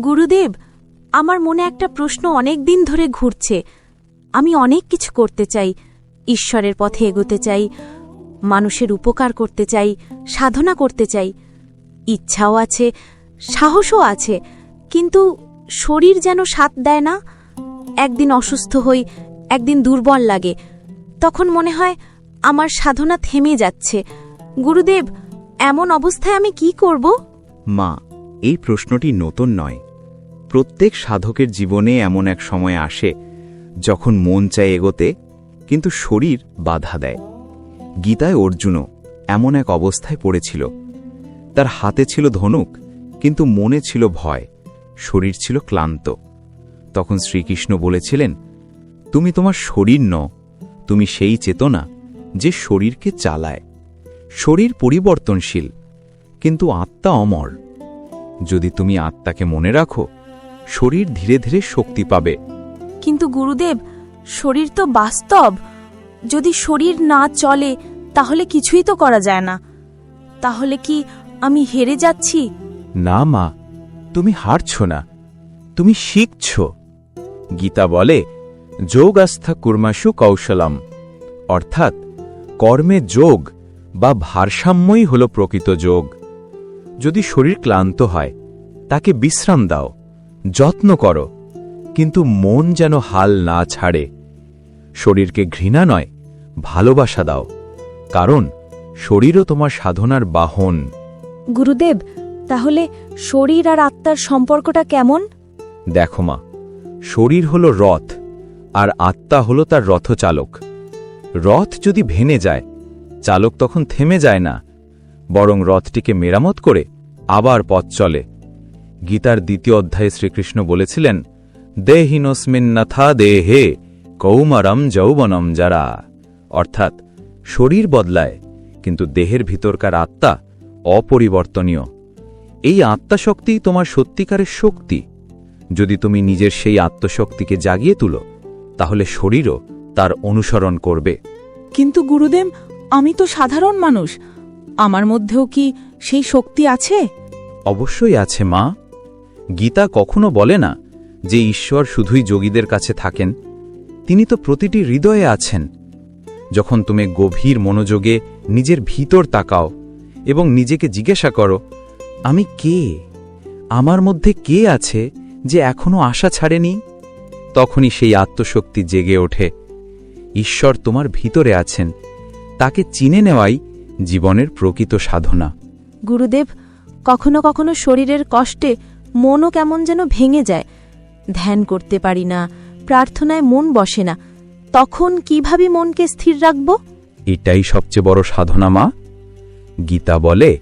গুরুদেব, আমার মনে একটা প্রশ্ন অনেক দিন ধরে ঘুরছে। আমি অনেক কিছু করতে চাই, ঈশ্বরের পথে এগোতে চাই, মানুষের উপকার করতে চাই, সাধনা করতে চাই। ইচ্ছাও আছে, সাহসও আছে, কিন্তু শরীর যেন সাথ দেয় না। একদিন অসুস্থ হই, একদিন দুর্বল লাগে। তখন মনে হয় আমার সাধনা থেমে যাচ্ছে। গুরুদেব, এমন অবস্থায় আমি কি করব? মা, এই প্রশ্নটি নতুন নয়। প্রত্যেক সাধকের জীবনে এমন এক সময় আসে, যখন মন চায় এগোতে, কিন্তু শরীর বাধা দেয়। গীতায় অর্জুনও এমন এক অবস্থায় পড়েছিল। তার হাতে ছিল ধনুক, কিন্তু মনে ছিল ভয়, শরীর ছিল ক্লান্ত। তখন শ্রীকৃষ্ণ বলেছিলেন, তুমি তোমার শরীর ন তুমি সেই চেতনা যে শরীরকে চালায়। শরীর পরিবর্তনশীল, কিন্তু আত্মা অমর। যদি তুমি আত্মাকে মনে রাখো শরীর ধীরে ধীরে শক্তি পাবে। কিন্তু গুরুদেব শরীর তো বাস্তব। যদি শরীর না চলে তাহলে কিছুই তো করা যায় না। তাহলে কি আমি হেরে যাচ্ছি? না মা তুমি হারছ না। তুমি শিখছ। গীতা বলে যোগ আস্থা কুর্মাসু কৌশলম। অর্থাৎ কর্মে যোগ বা ভারসাম্যই হল প্রকৃত যোগ। যদি শরীর ক্লান্ত হয় তাকে বিশ্রাম দাও। যত্ন করো কিন্তু মন যেন হাল না ছাড়ে। শরীরকে ঘৃণা নয় ভালোবাসা দাও কারণ শরীরও তোমার সাধনার বাহন। গুরুদেব তাহলে শরীর আর আত্মার সম্পর্কটা কেমন? দেখো মা শরীর হল রথ আর আত্মা হল তার রথচালক। রথ যদি ভেনে যায় চালক তখন থেমে যায় না বরং রথটিকে মেরামত করে আবার পথ চলে। গীতার দ্বিতীয় অধ্যায়ে শ্রীকৃষ্ণ বলেছিলেন দেহিনস্মিন্নথা দেহে কৌমারম যৌবনম যারা। অর্থাৎ শরীর বদলায় কিন্তু দেহের ভিতরকার আত্মা অপরিবর্তনীয়। এই আত্মাশক্তি তোমার সত্যিকারের শক্তি। যদি তুমি নিজের সেই আত্মশক্তিকে জাগিয়ে তুলো তাহলে শরীরও তার অনুসরণ করবে। কিন্তু গুরুদেব আমি তো সাধারণ মানুষ। আমার মধ্যেও কি সেই শক্তি আছে? অবশ্যই আছে মা। গীতা কখনো বলে না যে ঈশ্বর শুধুই যোগীদের কাছে থাকেন, তিনি তো প্রতিটি হৃদয়ে আছেন। যখন তুমি গভীর মনোযোগে নিজের ভিতর তাকাও এবং নিজেকে জিজ্ঞাসা করো, আমি কে? আমার মধ্যে কে আছে যে এখনও আশা ছাড়েনি? তখনই সেই আত্মশক্তি জেগে ওঠে। ঈশ্বর তোমার ভিতরে আছেন, তাকে চিনে নেওয়াই জীবনের প্রকৃত সাধনা। গুরুদেব, কখনো কখনো শরীরের কষ্টে মনও কেমন যেন ভেঙে যায়। ধ্যান করতে পারি না, প্রার্থনায় মন বসে না। তখন কীভাবে মনকে স্থির রাখব? এটাই সবচেয়ে বড় সাধনা, মা। গীতা বলে,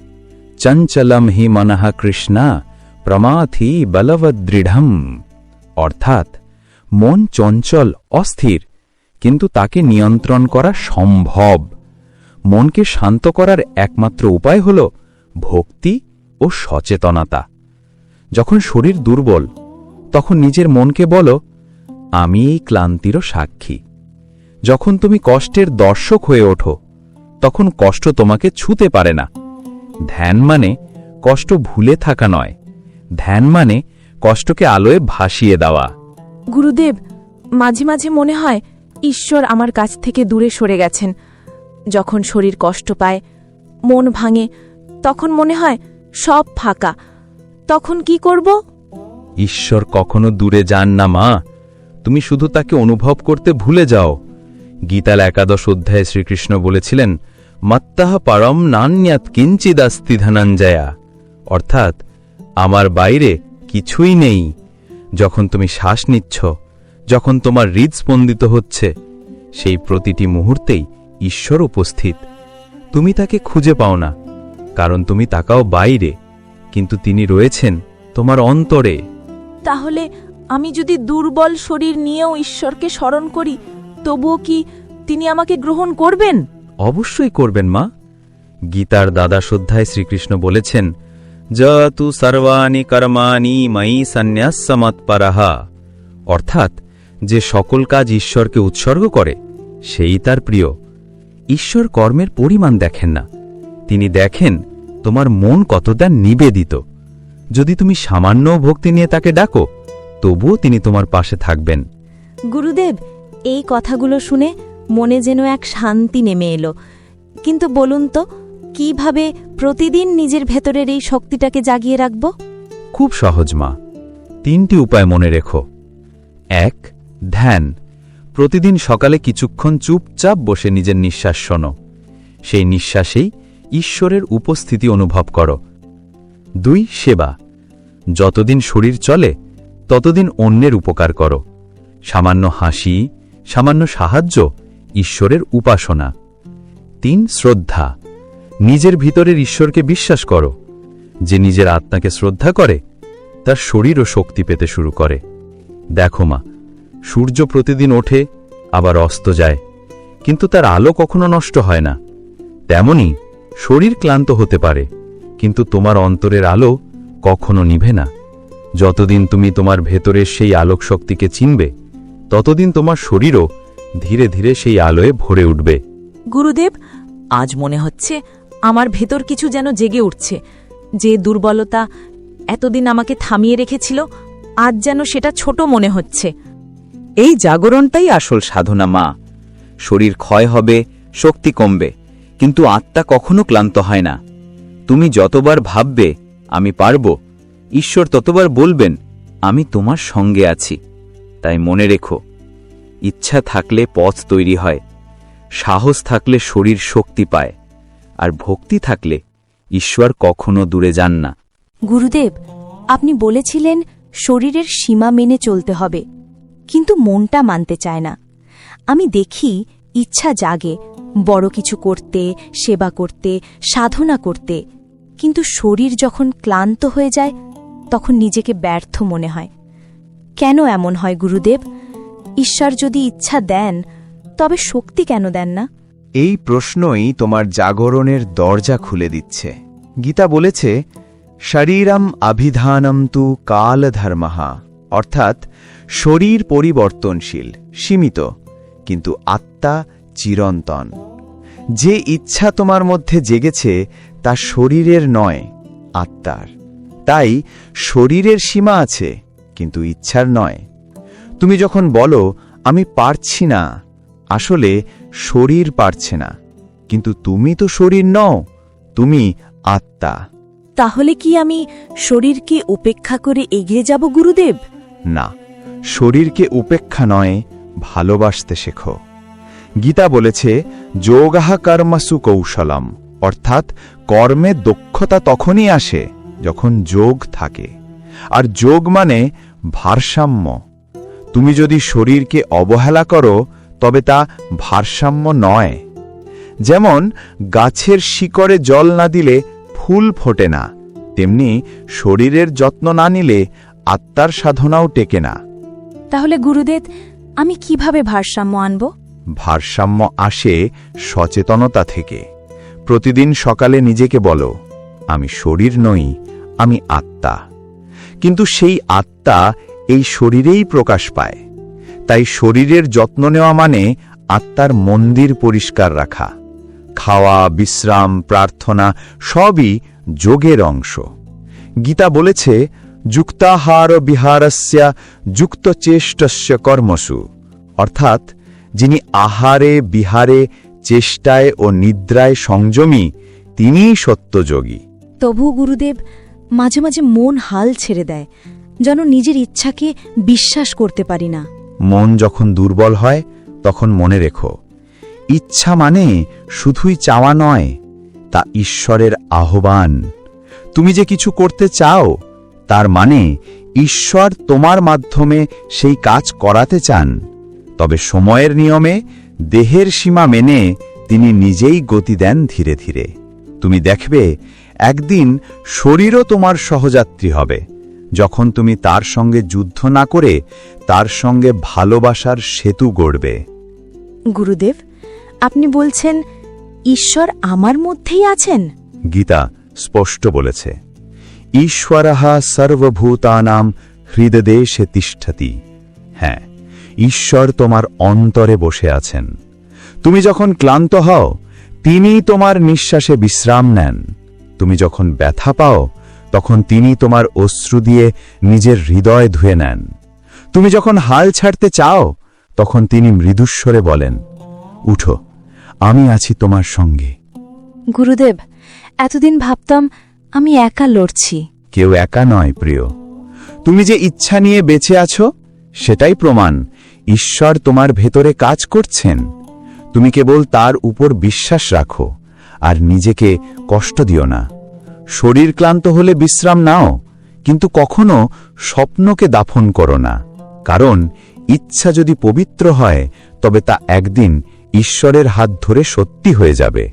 চঞ্চলম হি মনহা কৃষ্ণা, প্রমাথি বলবদৃঢ়ম। অর্থাৎ, মন চঞ্চল, অস্থির, কিন্তু তাকে নিয়ন্ত্রণ করা সম্ভব। মনকে শান্ত করার একমাত্র উপায় হল ভক্তি ও সচেতনতা। যখন শরীর দুর্বল, তখন নিজের মনকে বলো, আমি এই ক্লান্তিরও সাক্ষী। যখন তুমি কষ্টের দর্শক হয়ে ওঠো, তখন কষ্ট তোমাকে ছুতে পারে না। ধ্যান মানে কষ্ট ভুলে থাকা নয়। ধ্যান মানে কষ্টকে আলোয় ভাসিয়ে দেওয়া। গুরুদেব, মাঝে মাঝে মনে হয় ঈশ্বর আমার কাছ থেকে দূরে সরে গেছেন। যখন শরীর কষ্ট পায়, মন ভাঙে, তখন মনে হয় সব ফাঁকা। তখন কি করব? ঈশ্বর কখনো দূরে যান না, মা। তুমি শুধু তাকে অনুভব করতে ভুলে যাও। গীতাল একাদশ অধ্যায়ে শ্রীকৃষ্ণ বলেছিলেন, মত্তাহ পারম নান্যাত কিঞ্চিদাস্তি ধনঞ্জয়া। অর্থাৎ, আমার বাইরে কিছুই নেই। যখন তুমি শ্বাস নিচ্ছ, যখন তোমার হৃদ স্পন্দিত হচ্ছে, সেই প্রতিটি মুহূর্তেই ঈশ্বর উপস্থিত। তুমি তাকে খুঁজে পাও না, কারণ তুমি তাকাও বাইরে। কিন্তু তিনি রয়েছেন তোমার অন্তরে। তাহলে আমি যদি দুর্বল শরীর নিয়েও ঈশ্বরকে স্মরণ করি তবুও কি তিনি আমাকে গ্রহণ করবেন? অবশ্যই করবেন মা। গীতার দ্বাদশ অধ্যায় শ্রীকৃষ্ণ বলেছেন যতু সর্বাণি কর্মাণি ময়ি সন্ন্যাসমৎপরাহা অর্থাৎ যে সকল কাজ ঈশ্বরকে উৎসর্গ করে সেই তার প্রিয়। ঈশ্বর কর্মের পরিমাণ দেখেন না। তিনি দেখেন তোমার মন কতটা নিবেদিত। যদি তুমি সামান্য ভক্তি নিয়ে তাকে ডাকো তবুও তিনি তোমার পাশে থাকবেন। গুরুদেব এই কথাগুলো শুনে মনে যেন এক শান্তি নেমে এলো। কিন্তু বলুন তো কীভাবে প্রতিদিন নিজের ভেতরের এই শক্তিটাকে জাগিয়ে রাখব? খুব সহজ মা। তিনটি উপায় মনে রেখো। এক ধ্যান। প্রতিদিন সকালে কিছুক্ষণ চুপচাপ বসে নিজের নিঃশ্বাস শোনো। সেই নিঃশ্বাসেই ঈশ্বরের উপস্থিতি অনুভব করো। দুই, সেবা। যতদিন শরীর চলে, ততদিন অন্যের উপকার করো। সামান্য হাসি, সামান্য সাহায্য ঈশ্বরের উপাসনা। তিন, শ্রদ্ধা। নিজের ভিতরের ঈশ্বরকে বিশ্বাস করো। যে নিজের আত্মাকে শ্রদ্ধা করে, তার শরীরও শক্তি পেতে শুরু করে। দেখো মা, সূর্য প্রতিদিন ওঠে, আবার অস্ত যায়। কিন্তু তার আলো কখনো নষ্ট হয় না। তেমনি শরীর ক্লান্ত হতে পারে কিন্তু তোমার অন্তরের আলো কখনো নিভে না। যতদিন তুমি তোমার ভেতরের সেই আলোক শক্তিকে চিনবে ততদিন তোমার শরীরও ধীরে ধীরে সেই আলোয় ভরে উঠবে। গুরুদেব আজ মনে হচ্ছে আমার ভেতর কিছু যেন জেগে উঠছে। যে দুর্বলতা এতদিন আমাকে থামিয়ে রেখেছিল আজ যেন সেটা ছোট মনে হচ্ছে। এই জাগরণটাই আসল সাধনা মা। শরীর ক্ষয় হবে শক্তি কমবে। কিন্তু আত্মা কখনো ক্লান্ত হয় না। তুমি যতবার ভাববে, আমি পারব, ঈশ্বর ততবার বলবেন, আমি তোমার সঙ্গে আছি। তাই মনে রেখো, ইচ্ছা থাকলে পথ তৈরি হয়, সাহস থাকলে শরীর শক্তি পায়, আর ভক্তি থাকলে ঈশ্বর কখনো দূরে যান না। গুরুদেব, আপনি বলেছিলেন শরীরের সীমা মেনে চলতে হবে, কিন্তু মনটা মানতে চায় না। আমি দেখি ইচ্ছা জাগে বড় কিছু করতে, সেবা করতে, সাধনা করতে। কিন্তু শরীর যখন ক্লান্ত হয়ে যায়, তখন নিজেকে ব্যর্থ মনে হয়। কেন এমন হয়, গুরুদেব? ঈশ্বর যদি ইচ্ছা দেন, তবে শক্তি কেন দেন না? এই প্রশ্নই তোমার জাগরণের দরজা খুলে দিচ্ছে। গীতা বলেছে, শরীরম অভিধানম তু কালধর্মহা। অর্থাৎ, শরীর পরিবর্তনশীল, সীমিত, কিন্তু আত্মা চিরন্তন। যে ইচ্ছা তোমার মধ্যে জেগেছে তা শরীরের নয় আত্মার। তাই শরীরের সীমা আছে কিন্তু ইচ্ছার নয়। তুমি যখন বলো আমি পারছি না আসলে শরীর পারছে না। কিন্তু তুমি তো শরীর নও তুমি আত্মা। তাহলে কি আমি শরীরকে উপেক্ষা করে এগিয়ে যাব গুরুদেব? না শরীরকে উপেক্ষা নয় ভালোবাসতে শেখো। গীতা বলেছে যোগাহা কর্মসু কৌশলম অর্থাৎ কর্মে দক্ষতা তখনই আসে যখন যোগ থাকে। আর যোগ মানে ভারসাম্য। তুমি যদি শরীরকে অবহেলা করো, তবে তা ভারসাম্য নয়। যেমন, গাছের শিকড়ে জল না দিলে ফুল ফোটে না, তেমনি শরীরের যত্ন না নিলে আত্মার সাধনাও টেকে না। তাহলে গুরুদেব, আমি কীভাবে ভারসাম্য আনব? ভারসাম্য আসে সচেতনতা থেকে। প্রতিদিন সকালে নিজেকে বলো, আমি শরীর নই, আমি আত্মা। কিন্তু সেই আত্মা এই শরীরেই প্রকাশ পায়। তাই শরীরের যত্ন নেওয়া মানে আত্মার মন্দির পরিষ্কার রাখা। খাওয়া, বিশ্রাম, প্রার্থনা সবই যোগের অংশ। গীতা বলেছে যুক্তাহার বিহারস্য যুক্তচেষ্টস্য কর্মসু। অর্থাৎ যিনি আহারে বিহারে চেষ্টায় ও নিদ্রায় সংযমী তিনিই সত্যযোগী। তবু গুরুদেব মাঝে মাঝে মন হাল ছেড়ে দেয় যেন নিজের ইচ্ছাকে বিশ্বাস করতে পারি না। মন যখন দুর্বল হয় তখন মনে রেখো ইচ্ছা মানে শুধুই চাওয়া নয় তা ঈশ্বরের আহ্বান। তুমি যে কিছু করতে চাও তার মানে ঈশ্বর তোমার মাধ্যমে সেই কাজ করাতে চান। তবে সময়ের নিয়মে দেহের সীমা মেনে তিনি নিজেই গতি দেন ধীরে ধীরে। তুমি দেখবে একদিন শরীরও তোমার সহযাত্রী হবে। যখন তুমি তার সঙ্গে যুদ্ধ না করে তার সঙ্গে ভালোবাসার সেতু গড়বে। গুরুদেব আপনি বলছেন ঈশ্বর আমার মধ্যেই আছেন? গীতা স্পষ্ট বলেছে ঈশ্বরহা সর্বভূতানাম হৃদদেশে তিষ্ঠতি। হ্যাঁ ঈশ্বর তোমার অন্তরে বসে আছেন। তুমি যখন ক্লান্ত হও তিনি তোমার নিঃশ্বাসে বিশ্রাম নেন। তুমি যখন ব্যথা পাও তখন তিনি তোমার অশ্রু দিয়ে নিজের হৃদয় ধুয়ে নেন। তুমি যখন হাল ছাড়তে চাও তখন তিনি মৃদুস্বরে বলেন উঠো আমি আছি তোমার সঙ্গে। গুরুদেব এতদিন ভাবতাম আমি একা লড়ছি। কেউ একা নয় প্রিয়। তুমি যে ইচ্ছা নিয়ে বেঁচে আছো সেটাই প্রমাণ ঈশ্বর তোমার ভেতরে কাজ করছেন। তুমি কেবল তার উপর বিশ্বাস রাখো আর নিজেকে কষ্ট দিও না। শরীর ক্লান্ত হলে বিশ্রাম নাও কিন্তু কখনো স্বপ্নকে দাফন করো না। কারণ ইচ্ছা যদি পবিত্র হয় তবে তা একদিন ঈশ্বরের হাত ধরে সত্যি হয়ে যাবে।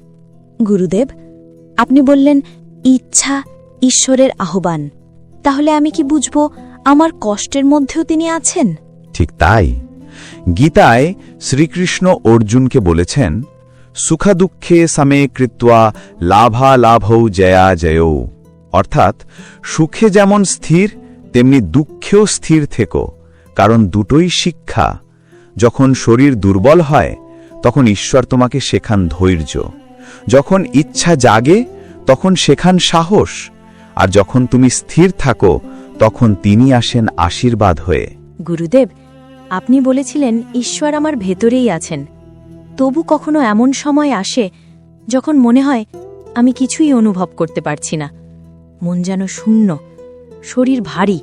গুরুদেব আপনি বললেন ইচ্ছা ঈশ্বরের আহ্বান। তাহলে আমি কি বুঝব আমার কষ্টের মধ্যেও তিনি আছেন? ঠিক তাই। গীতায় শ্রীকৃষ্ণ অর্জুনকে বলেছেন সুখা দুঃখে সামে কৃত্বা লাভৌ জয়া জয়ৌ। অর্থাৎ, সুখে যেমন স্থির, তেমনি দুঃখেও স্থির থেকো, কারণ দুটোই শিক্ষা। যখন শরীর দুর্বল হয়, তখন ঈশ্বর তোমাকে শেখান ধৈর্য। যখন ইচ্ছা জাগে, তখন শেখান সাহস। আর যখন তুমি স্থির থাকো, তখন তিনি আসেন আশীর্বাদ হয়ে। গুরুদেব আপনি বলেছিলেন, ঈশ্বর আমার ভেতরেই আছেন। তবু কখনো এমন সময় আসে যখন মনে হয়, আমি কিছুই অনুভব করতে পারছি না। মন যেন শূন্য, শরীর ভারী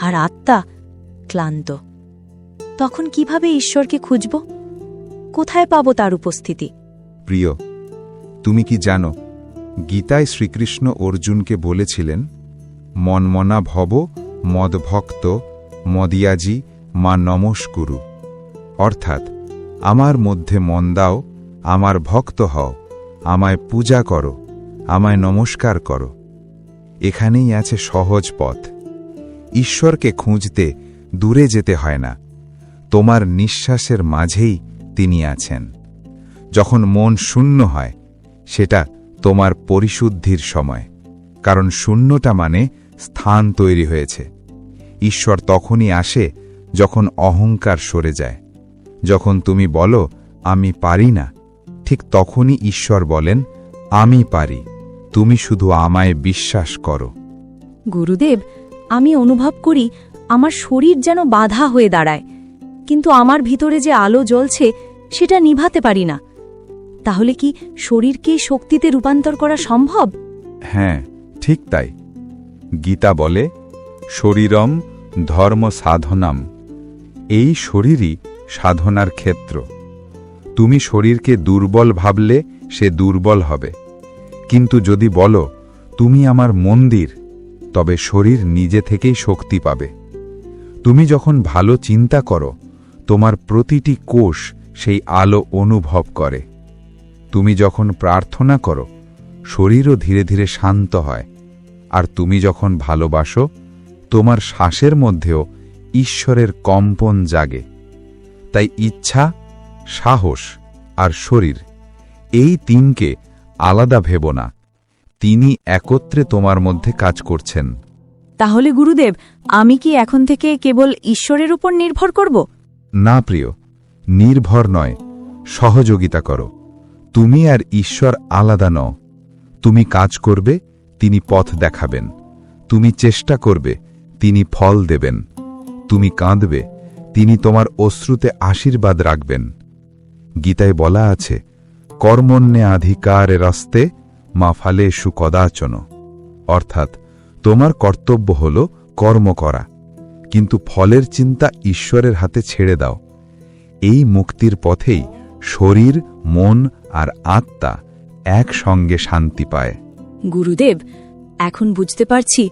আর আত্মা ক্লান্ত। তখন কীভাবে ঈশ্বরকে খুঁজব? কোথায় পাবো তার উপস্থিতি? প্রিয়, তুমি কি জানো, গীতায় শ্রীকৃষ্ণ অর্জুনকে বলেছিলেন, মনমনা ভব মদভক্ত মদিয়াজি মা নমস্কুরু অর্থাৎ, আমার মধ্যে মন দাও, আমার ভক্ত হও, আমায় পূজা করো, আমায় নমস্কার করো। এখানেই আছে সহজ পথ। ঈশ্বরকে খুঁজতে দূরে যেতে হয় না। তোমার নিঃশ্বাসের মাঝেই তিনি আছেন। যখন মন শূন্য হয়, সেটা তোমার পরিশুদ্ধির সময়। কারণ শূন্যটা মানে স্থান তৈরি হয়েছে। ঈশ্বর তখনই আসে যখন অহংকার সরে যায়। যখন তুমি বলো আমি পারি না। ঠিক তখনই ঈশ্বর বলেন আমি পারি। তুমি শুধু আমায় বিশ্বাস করো। গুরুদেব আমি অনুভব করি আমার শরীর যেন বাধা হয়ে দাঁড়ায় কিন্তু আমার ভিতরে যে আলো জ্বলছে সেটা নিভাতে পারি না। তাহলে কি শরীরকে শক্তিতে রূপান্তর করা সম্ভব? হ্যাঁ ঠিক তাই। গীতা বলে শরীরম ধর্ম সাধনাম। এই শরীরই সাধনার ক্ষেত্র। তুমি শরীরকে দুর্বল ভাবলে সে দুর্বল হবে। কিন্তু যদি বলো, তুমি আমার মন্দির, তবে শরীর নিজে থেকেই শক্তি পাবে। তুমি যখন ভালো চিন্তা করো, তোমার প্রতিটি কোষ সেই আলো অনুভব করে। তুমি যখন প্রার্থনা করো, শরীরও ধীরে ধীরে শান্ত হয়। আর তুমি যখন ভালোবাসো, তোমার শ্বাসের মধ্যেও ঈশ্বরের কম্পন জাগে। তাই ইচ্ছা সাহস আর শরীর এই তিনকে আলাদা ভেব না। তিনি একত্রে তোমার মধ্যে কাজ করছেন। তাহলে গুরুদেব আমি কি এখন থেকে কেবল ঈশ্বরের উপর নির্ভর করব? না প্রিয় নির্ভর নয় সহযোগিতা করো। তুমি আর ঈশ্বর আলাদা নও। তুমি কাজ করবে তিনি পথ দেখাবেন। তুমি চেষ্টা করবে তিনি ফল দেবেন। তুমি কাঁদবে, তিনি তোমার অশ্রুতে আশীর্বাদ রাখবেন। গীতায় বলা আছে, কর্মণ্যে আধিকার রাস্তে মা ফালে সুকদাচন। অর্থাৎ, তোমার কর্তব্য হল কর্ম করা, কিন্তু ফলের চিন্তা ঈশ্বরের হাতে ছেড়ে দাও। এই মুক্তির পথেই শরীর, মন আর আত্মা একসঙ্গে শান্তি পায়। গুরুদেব, এখন বুঝতে পারছি,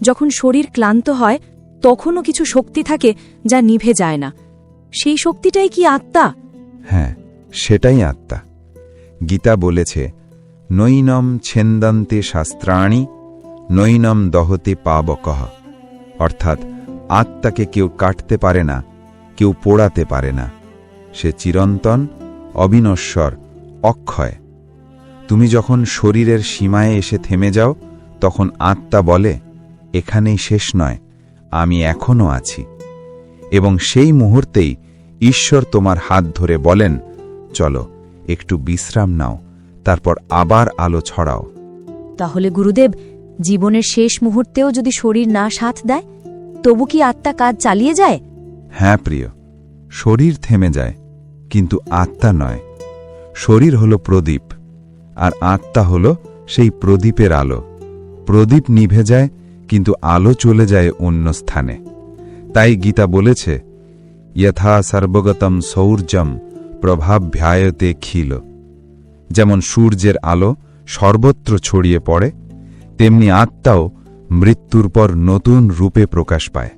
যখন শরীর ক্লান্ত হয় তখনও কিছু শক্তি থাকে যা নিভে যায় না। সেই শক্তিটাই কি আত্মা? হ্যাঁ সেটাই আত্মা। গীতা বলেছে, নৈনম ছেন্দান্তে শাস্ত্রাণী, নৈনম দহতে পাবকহ অর্থাৎ আত্মাকে কেউ কাটতে পারে না, কেউ পোড়াতে পারে না। সে চিরন্তন, অবিনশ্বর, অক্ষয়। তুমি যখন শরীরের সীমায় এসে থেমে যাও, তখন আত্মা বলে, এখানেই শেষ নয় আমি এখনও আছি। এবং সেই মুহূর্তেই ঈশ্বর তোমার হাত ধরে বলেন চলো একটু বিশ্রাম নাও তারপর আবার আলো ছড়াও। তাহলে গুরুদেব জীবনের শেষ মুহূর্তেও যদি শরীর না সাথ দেয় তবু কি আত্মা কাজ চালিয়ে যায়? হ্যাঁ প্রিয় শরীর থেমে যায় কিন্তু আত্মা নয়। শরীর হল প্রদীপ আর আত্মা হল সেই প্রদীপের আলো। প্রদীপ নিভে যায় কিন্তু আলো চলে যায় অন্য স্থানে। তাই গীতা বলেছে যথা সর্বগতম সৌর্যম প্রভাভ্যায়তে খিল যেমন সূর্যের আলো সর্বত্র ছড়িয়ে পড়ে, তেমনি আত্মাও মৃত্যুর পর নতুন রূপে প্রকাশ পায়।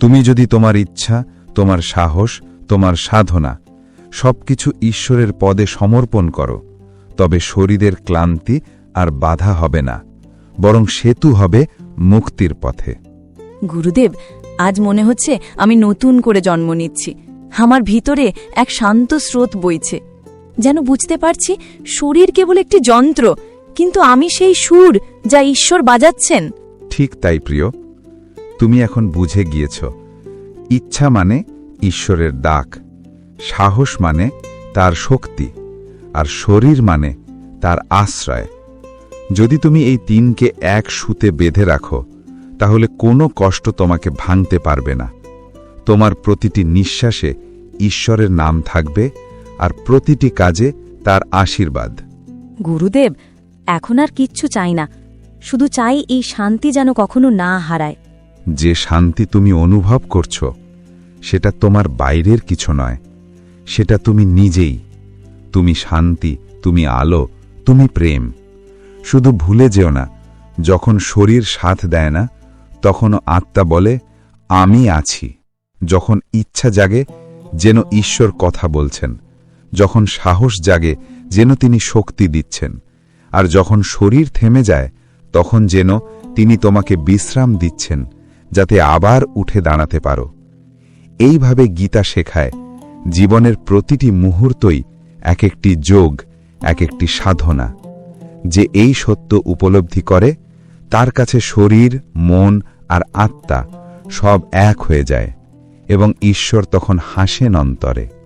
তুমি যদি তোমার ইচ্ছা, তোমার সাহস, তোমার সাধনা সবকিছু ঈশ্বরের পদে সমর্পণ করো, তবে শরীরের ক্লান্তি আর বাধা হবে না, বরং সেতু হবে মুক্তির পথে। গুরুদেব আজ মনে হচ্ছে আমি নতুন করে জন্ম নিচ্ছি। আমার ভিতরে এক শান্ত স্রোত বইছে। যেন বুঝতে পারছি শরীর কেবল একটি যন্ত্র কিন্তু আমি সেই সুর যা ঈশ্বর বাজাচ্ছেন। ঠিক তাই প্রিয়। তুমি এখন বুঝে গিয়েছ। ইচ্ছা মানে ঈশ্বরের ডাক সাহস মানে তার শক্তি আর শরীর মানে তার আশ্রয়। যদি তুমি এই তিনকে এক সুতে বেঁধে রাখো তাহলে কোনো কষ্ট তোমাকে ভাঙতে পারবে না। তোমার প্রতিটি নিঃশ্বাসে ঈশ্বরের নাম থাকবে আর প্রতিটি কাজে তার আশীর্বাদ। গুরুদেব এখন আর কিচ্ছু চাই না। শুধু চাই এই শান্তি যেন কখনো না হারায়। যে শান্তি তুমি অনুভব করছ সেটা তোমার বাইরের কিছু নয়। সেটা তুমি নিজেই। তুমি শান্তি তুমি আলো তুমি প্রেম। শুধু ভুলে যেও না, যখন শরীর সাথ দেয় না তখনও আত্মা বলে, আমি আছি। যখন ইচ্ছা জাগে, যেন ঈশ্বর কথা বলছেন। যখন সাহস জাগে, যেন তিনি শক্তি দিচ্ছেন। আর যখন শরীর থেমে যায়, তখন যেন তিনি তোমাকে বিশ্রাম দিচ্ছেন, যাতে আবার উঠে দাঁড়াতে পারো। এইভাবে গীতা শেখায়, জীবনের প্রতিটি মুহূর্তই এক একটি যোগ, এক একটি সাধনা। যে এই সত্য উপলব্ধি করে, তার কাছে শরীর, মন আর আত্মা সব এক হয়ে যায় এবং ঈশ্বর তখন হাসেন অন্তরে।